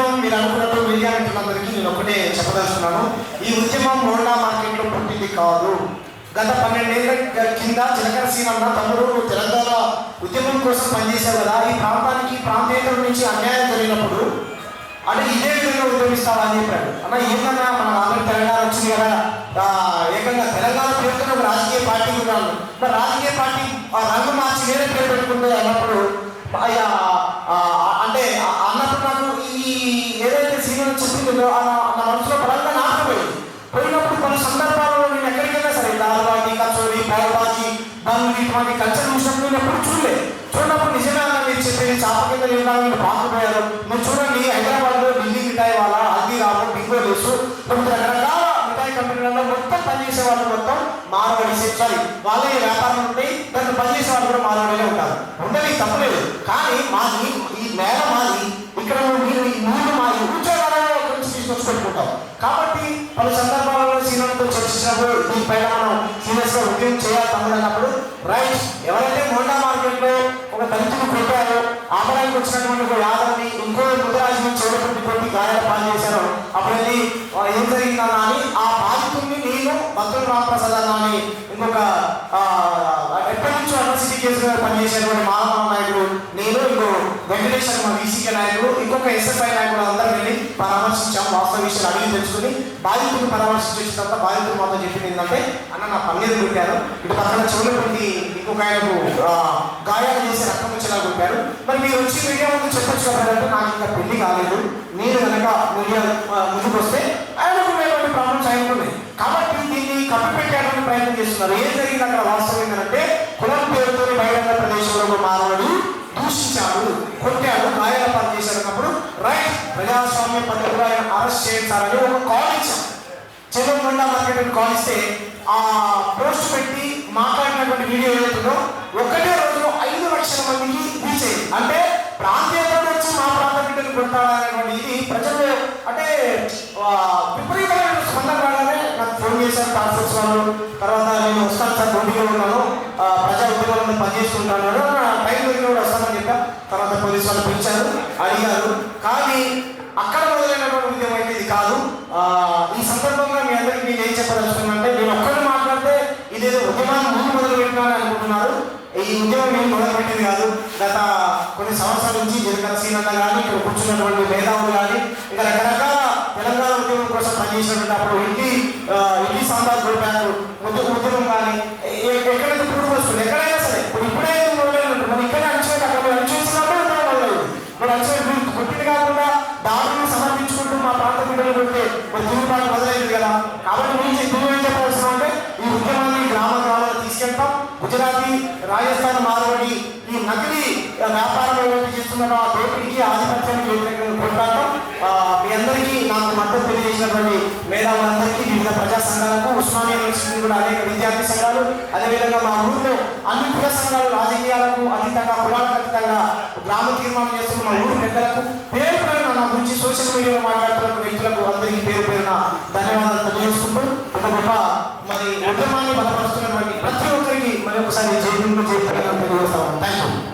ఉద్యమం మీరు అనుకున్నట్టు మీడియా మిత్రులందరికీ నేను ఒకటే చెప్పదలుచుకున్నాను. ఈ ఉద్యమం మోండా మార్కెట్లో పుట్టింది కాదు. గత పన్నెండేళ్ళ కింద చిలకర సీమన్న తమ్ముడు తెలంగాణ ఉద్యమం కోసం పనిచేశారు కదా. ఈ ప్రాంతానికి ప్రాంతీయతల నుంచి అన్యాయం జరిగినప్పుడు అంటే ఇదే విధంగా ఉద్యమిస్తావా అని చెప్పాడు. అన్న ఏమన్నా మన ఆంధ్ర తెలంగాణ వచ్చింది కదా. ఏకంగా తెలంగాణ పేరుతో ఒక రాజకీయ పార్టీ ఉన్నాను రాజకీయ పార్టీ ఆ రంగు మార్చి వేరే పేరు పెట్టుకుంటే అన్నప్పుడు ఏదైతే సీనియర్ చెప్పిందో ఆ నా నా మనసులో బలంగా నాటుకుపోయింది పోయినప్పుడు కొన్ని సందర్భాలలో నేను ఎక్కడికైనా సరే దాల్బాజీ కచోరీ పావుబాజీ బంధు ఇటువంటి కల్చర్ విషయంలో నేను ఎప్పుడు చూడలేదు. చూడనప్పుడు నిజంగా మీరు చెప్పేది చాప కింద లేదా మీరు పాకుపోయారు మీరు చూడండి హైదరాబాద్లో ఢిల్లీ మిఠాయి వాళ్ళ హల్దీరాము బింగో లేసు లేకపోతే రకరకాల మిఠాయి కంపెనీలలో మొత్తం పనిచేసే వాళ్ళు మొత్తం మారవాడి సారీ వాళ్ళే వ్యాపారం ఉంటాయి. దాన్ని పనిచేసే వాళ్ళు కూడా మారవాడినే ఉంటారు. ఉండని తప్పలేదు కానీ మాది ఈ నేల మాది. కాబట్టి పలు సందర్భాలలో సీనియర్తో చర్చించినప్పుడు దీనిపైన మనం సీనియర్స్గా ఉద్యోగం చేయాలి తమ్ముడు రైట్ ఎవరైతే మోండా మార్కెట్లో ఒక దళితులు కొట్టారో ఆపడానికి వచ్చినటువంటి ఒక యాదవ్ని ఇంకో ముద్రాజుని చూడటువంటి కొట్టి గాయాల పాలు చేశారో అప్పుడు వెళ్ళి ఏం జరిగిందన్నా అని ఆ బాధితుడిని నేను భక్తులు రామప్రసాద్ అన్న అని ఇంకొక ఎప్పటి నుంచో యూనివర్సిటీ కేసుగా పనిచేసినటువంటి మాధవ నాయకుడు నేను ఇంకో వెంకటేశ్వర మా వీసీకే నాయకుడు ఇంకొక ఎస్ఎఫ్ఐ నాయకుడు అందరూ పరామర్శించాం వాస్తవ విషయాలు అడిగి తెలుసుకుని బాధితుడిని పరామర్శించిన తర్వాత బాధితుడు మాతో చెప్పింది ఏంటంటే అన్న నా పన్నీరు కొట్టారు. ఇటు పక్కన చెవులపల్లి ఇంకొక ఆయనకు గాయాలు చేసి రక్తం వచ్చేలా కొట్టారు. మరి మీరు వచ్చి మీడియా ముందు చెప్పొచ్చు అంటే నాకు ఇంకా పెళ్ళి కాలేదు. నేను కనుక మీడియా ముందుకు వస్తే ఆయనకు ఉన్నటువంటి ప్రాబ్లమ్స్ ఆయనకు కాబట్టి దీన్ని కప్పిపెట్టేటువంటి ప్రయత్నం చేస్తున్నారు. ఏం జరిగింది అక్కడ వాస్తవం ఏంటంటే కులం పేరుతో బహిరంగ ప్రదేశంలో మానవుడు దూషించాడు కొట్టాడు గాయాల పాలు చేశాడు అన్నప్పుడు రైట్. ప్రజాస్వామ్య పద్ధతిలో ఆయన అరెస్ట్ చేయించాలని ఒక కాల్ ఇచ్చాం. చంద్రకొండ మార్కెట్ కాల్ ఇస్తే ఆ పోస్ట్ పెట్టి మాట్లాడినటువంటి వీడియో ఏదైతుందో ఒకటే రోజులో ఐదు లక్షల మందికి రీచ్ అయింది అంటే ప్రాంతీయతలో వచ్చి మా ప్రాంతం బిడ్డలు కొడతాడనేటువంటి ఇది ప్రజలు అంటే విపరీతమైన స్పందన రాగానే నాకు ఫోన్ చేశారు కాన్ఫరెన్స్ వాళ్ళు తర్వాత నేను వస్తాను సార్ డ్యూటీలో ఉన్నాను. ప్రజా ఉద్యోగంలో పనిచేస్తుంటాను టైం దొరికిన కూడా వస్తానని చెప్పా తర్వాత పోలీసు వాళ్ళు పిలిచారు అడిగారు. కానీ అక్కడ మొదలైనటువంటి ఉద్యమం అయితే ఇది కాదు. ఈ సందర్భంగా మీ అందరికీ నేను ఏం చెప్పదలుచుకున్నానంటే నేను ఒక్కడు మాట్లాడితే ఇదేదో ఉద్యమాన్ని ముందు మొదలు పెట్టినానని అనుకుంటున్నారు. ఈ ఉద్యమం ఏం మొదలు పెట్టింది కాదు. గత కొన్ని సంవత్సరాల నుంచి జనకర సీనన్న కానీ ఇక్కడ కూర్చున్నటువంటి మేధావులు కానీ ఇంకా రకరకాల తెలంగాణ ఉద్యమం కోసం పనిచేసినటువంటి అప్పుడు ఇంటి ఆ, ఇంటి సాంబార్ గోపాలు ఉద్యమం ఉద్యమం కానీ ఎ- ఎ- ఎక్కడైతే పురుగు వస్తుంది ఎక్కడైనా సరే ఇప్పుడు ఇప్పుడే మొదలైనట్టు మనం ఇక్కడ అణచివేట అక్కడ అణచివేసినప్పుడు ఉద్యమం మొదలైంది మరి అణచివేట మీరు కొట్టింది కాకుండా దాడులను సమర్పించుకుంటూ మా ప్రాంత బిడ్డలు తిరుగుబాటు మొదలైంది కదా. కాబట్టి నుంచి ఏం చెప్పాల్సిన అంటే ఈ ఉద్యమాన్ని గ్రామ గ్రామాలు తీసుకెళ్తాం. గుజరాతీ రాజస్థాన్ ఈ నకిలీ వ్యాపారం ఏవైతే ఆ దోపిడీకి ఆధిపత్యానికి వ్యతిరేకంగా కొట్లాడటం మీ అందరికీ నాకు మద్దతు తెలియజేసినటువంటి మేధావులందరికీ వివిధ ప్రజా సంఘాలకు ఉస్మానియా యూనివర్సిటీ కూడా అనేక విద్యార్థి సంఘాలు అదేవిధంగా మా ఊళ్ళో అన్ని కుల సంఘాలు రాజకీయాలకు అతీతంగా కులాలకు అతీతంగా గ్రామ తీర్మానం చేస్తున్న మా ఊరు పెద్దలకు పేరు నా గురించి సోషల్ మీడియాలో మాట్లాడుతున్న వ్యక్తులకు అందరికీ పేరు పేరున ధన్యవాదాలు తెలియజేసుకుంటూ ఒక గొప్ప మరి ఉద్యమాన్ని బలపరుస్తున్నటువంటి ప్రతి ఒక్కరికి మరి ఒకసారి జైలు చేస్తానని తెలియజేస్తాను థ్యాంక్ యూ